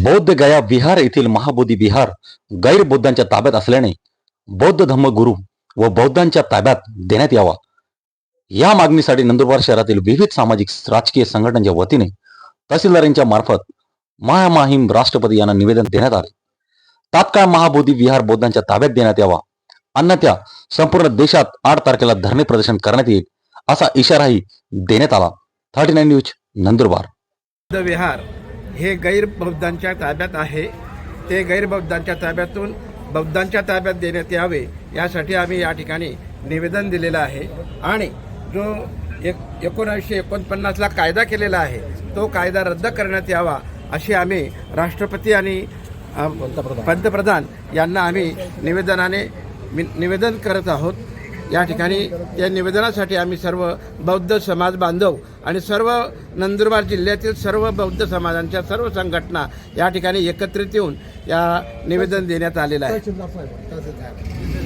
बौद्ध गया विहार येथील महाबोधी विहार गैरबौद्धांच्या ताब्यात असल्याने बौद्ध धम्मगुरू व बौद्धांच्या ताब्यात देण्यात यावा. या मागणीसाठी नंदुरबार शहरातील विविध सामाजिक राजकीय संघटनांच्या वतीने तहसीलदारांच्या मार्फत महामाहिम राष्ट्रपती यांना निवेदन देण्यात आले. तात्काळ महाबोधी विहार बौद्धांच्या ताब्यात देण्यात यावा. अन्यथा संपूर्ण देशात आठ तारखेला धरणे प्रदर्शन करण्यात येईल असा इशाराही देण्यात आला. Thirty nine news Nandurbar. विहार हे गैरबौद्धांच्या ताब्यात आहे. ते गैरबौद्धांच्या ताब्यातून बौद्धांच्या ताब्यात देण्यात यावे यासाठी आम्ही या ठिकाणी निवेदन दिलेलं आहे. आणि जो एक एकोणीसशे एकोणपन्नासला कायदा केलेला आहे तो कायदा रद्द करण्यात यावा अशी आम्ही राष्ट्रपती आणि पंतप्रधान यांना आम्ही निवेदनाने निवेदन करत आहोत. या ठिकाणी या निवेदनासाठी आम्ही सर्व बौद्ध समाज बांधव आणि सर्व नंदुरबार जिल्ह्यातील सर्व बौद्ध समाजांच्या सर्व संघटना या ठिकाणी एकत्रित येऊन या निवेदन देण्यात आलेलं आहे.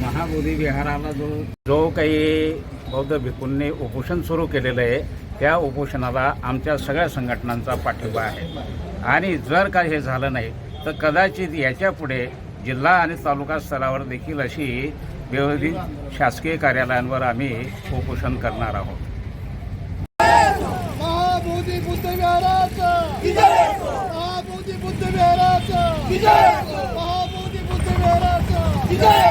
महाबोधी विहाराला जो जो काही बौद्ध भिक्खूंनी उपोषण सुरू केलेलं आहे त्या उपोषणाला आमच्या सगळ्या संघटनांचा पाठिंबा आहे. आणि जर का हे झालं नाही तर कदाचित याच्यापुढे जिल्हा आणि तालुका स्तरावर देखील अशी विविध शासकीय कार्यालयांवर आम्ही उपोषण करणार आहोत. महाबोधी बुद्ध विहाराचा. महाबोधी बुद्ध विहाराचा. महाबोधी बुद्ध विहाराचा.